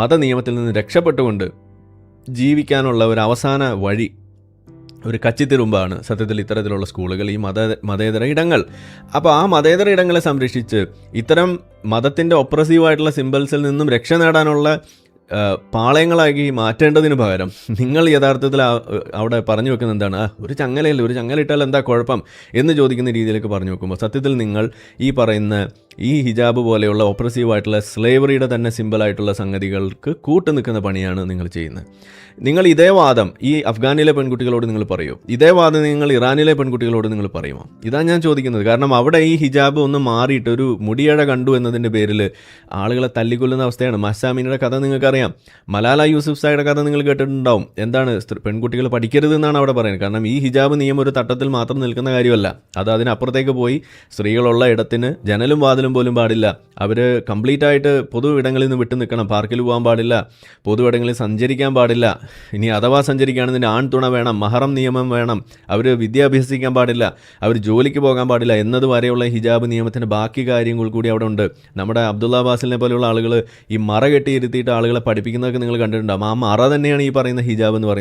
മതനിയമത്തിൽ നിന്ന് രക്ഷപ്പെട്ടുകൊണ്ട് ജീവിക്കാനുള്ള ഒരു അവസാന വഴി ഒരു കച്ചിത്തിരുമ്പാണ് സത്യത്തിൽ ഇത്തരത്തിലുള്ള സ്കൂളുകൾ ഈ മത മതേതര ഇടങ്ങൾ. അപ്പോൾ ആ മതേതര ഇടങ്ങളെ സംരക്ഷിച്ച് ഇത്തരം മതത്തിന്റെ ഒപ്രസീവായിട്ടുള്ള സിമ്പിൾസിൽ നിന്നും രക്ഷ നേടാനുള്ള പാളയങ്ങളാക്കി മാറ്റേണ്ടതിന് പകരം നിങ്ങൾ യഥാർത്ഥത്തിൽ അവിടെ പറഞ്ഞു വെക്കുന്ന എന്താണ്? "ആ, ഒരു ചങ്ങലയിൽ ഒരു ചങ്ങലിട്ടാൽ എന്താ കുഴപ്പം എന്ന് ചോദിക്കുന്ന രീതിയിലേക്ക് പറഞ്ഞു വെക്കുമ്പോൾ സത്യത്തിൽ നിങ്ങൾ ഈ പറയുന്ന ഈ ഹിജാബ് പോലെയുള്ള ഒപ്രസീവായിട്ടുള്ള സ്ലേവറിയുടെ തന്നെ സിമ്പിളായിട്ടുള്ള സംഗതികൾക്ക് കൂട്ടു നിൽക്കുന്ന പണിയാണ് നിങ്ങൾ ചെയ്യുന്നത്. നിങ്ങൾ ഇതേ വാദം ഈ അഫ്ഗാനിലെ പെൺകുട്ടികളോട് നിങ്ങൾ പറയൂ. ഇതേ വാദം നിങ്ങൾ ഇറാനിലെ പെൺകുട്ടികളോട് നിങ്ങൾ പറയുമോ? ഇതാ ഞാൻ ചോദിക്കുന്നത്. കാരണം അവിടെ ഈ ഹിജാബ് ഒന്ന് മാറിയിട്ട് ഒരു മുടിയഴ കണ്ടു എന്നതിന്റെ പേരിൽ ആളുകളെ തല്ലിക്കൊല്ലുന്ന അവസ്ഥയാണ്. മസാമിനിയുടെ കഥ നിങ്ങൾക്കറിയാം. മലാല യൂസുഫ് സായുടെ കഥ നിങ്ങൾ കേട്ടിട്ടുണ്ടാവും. എന്താണ് പെൺകുട്ടികൾ പഠിക്കരുത് എന്നാണ് അവിടെ പറയുന്നത്. കാരണം ഈ ഹിജാബ് നിയമം ഒരു തട്ടത്തിൽ മാത്രം നിൽക്കുന്ന കാര്യമല്ല. അത് അതിനപ്പുറത്തേക്ക് പോയി സ്ത്രീകളുള്ള ഇടത്തിന് ജനലും വാതിലും പോലും പാടില്ല. അവർ കംപ്ലീറ്റ് ആയിട്ട് പൊതു ഇടങ്ങളിൽ നിന്ന് വിട്ടു നിൽക്കണം. പാർക്കിൽ പോകാൻ പാടില്ല. പൊതു ഇടങ്ങളിൽ സഞ്ചരിക്കാൻ പാടില്ല. ഇനി അഥവാ സഞ്ചരിക്കുകയാണെന്ന് ആൺതുണ വേണം മഹറം നിയമം വേണം. അവർ വിദ്യ അഭ്യസിക്കാൻ പാടില്ല. അവർ ജോലിക്ക് പോകാൻ പാടില്ല എന്നതുവരെയുള്ള ഹിജാബ് നിയമത്തിന്റെ ബാക്കി കാര്യങ്ങൾ കൂടി അവിടെ ഉണ്ട്. നമ്മുടെ അബ്ദുള്ള ബാസിലിനെ പോലെയുള്ള ആളുകൾ ഈ മറ കെട്ടിയിരുത്തിയിട്ട് ആളുകളെ പഠിപ്പിക്കുന്നതൊക്കെ നിങ്ങൾ കണ്ടിട്ടുണ്ടാകും ആ മറ തന്നെയാണ് ഈ പറയുന്ന ഹിജാബ് എന്ന് പറയുന്നത്.